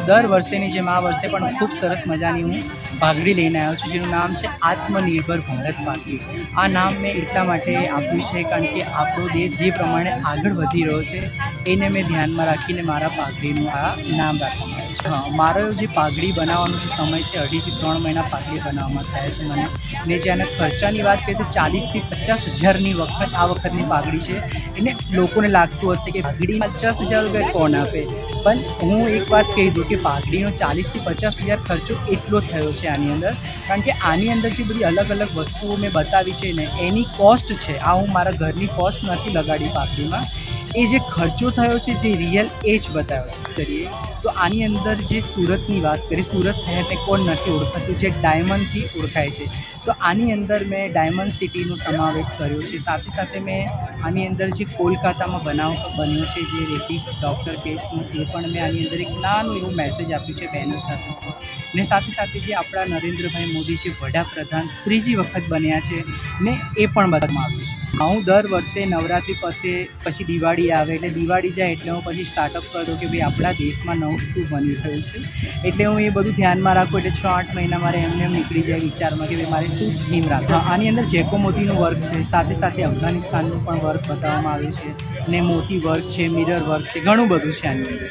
દર વર્ષેની જેમ આ વર્ષે પણ ખૂબ સરસ મજાની હું ભાગડી લઈને આવ્યો છું, જેનું નામ છે આત્મનિર્ભર ભારત પાઘડી આ નામ મેં એટલા માટે આપ્યું છે કારણ કે આપણો દેશ જે પ્રમાણે આગળ વધી રહ્યો છે એને મેં ધ્યાનમાં રાખીને મારા પાઘડીનું આ નામ રાખવામાં આવ્યું છે. હા, મારો જે પાઘડી બનાવવાનો જે સમય છે, અઢીથી ત્રણ મહિના પાઘડી બનાવવામાં થાય છે મને. ને જે આના ખર્ચાની વાત કરીએ તો ચાલીસથી પચાસ હજારની વખત આ વખતની પાઘડી છે. એને લોકોને લાગતું હશે કે પાઘડી પચાસ હજાર રૂપિયા કોણ આપે? પણ હું એક વાત કહી દઉં કે પાઘડીનો ચાલીસથી પચાસ હજાર ખર્ચો એટલો થયો છે આની અંદર. કારણ કે આની અંદર જે બધી અલગ અલગ વસ્તુઓ મેં બતાવી છે ને, એની કોસ્ટ છે. આ હું મારા ઘરની કોસ્ટ નથી લગાડી પાઘડીમાં. એ જે ખર્ચો થયો છે, જે રિયલ એ જ બતાવ્યો છે. કરીએ તો આની અંદર જે સુરતની વાત કરીએ, સુરત શહેરને કોણ નથી ઓળખાતું, જે ડાયમંડથી ઓળખાય છે. તો આની અંદર મેં ડાયમંડ સિટીનો સમાવેશ કર્યો છે. સાથે સાથે મેં આની અંદર જે કોલકાતામાં બનાવ બન્યો છે, જે રેપિસ્ટ ડૉક્ટર કેસનું એ પણ મેં આની અંદર એક નાનું એવું મેસેજ આપ્યું છે બેનર સાથે. ને સાથે સાથે જે આપણા નરેન્દ્રભાઈ મોદી જે વડાપ્રધાન ત્રીજી વખત બન્યા છે ને એ પણ બતાવવામાં આવ્યું છે. હું દર વર્ષે નવરાત્રિ પછી પછી દિવાળી આવે એટલે દિવાળી જાય એટલે હું પછી સ્ટાર્ટઅપ કરું કે ભાઈ આપણા દેશમાં નવું શું બની રહ્યું છે. એટલે હું એ બધું ધ્યાનમાં રાખું એટલે છ આઠ મહિના મારે એમને એમ નીકળી જાય વિચારમાં કે ભાઈ મારે શું થીમ રાખવા. આની અંદર જેકો મોતીનું વર્ક છે, સાથે સાથે અફઘાનિસ્તાનનું પણ વર્ક બતાવવામાં આવ્યું છે ને મોતી વર્ક છે મિરર વર્ક છે, ઘણું બધું છે આની અંદર.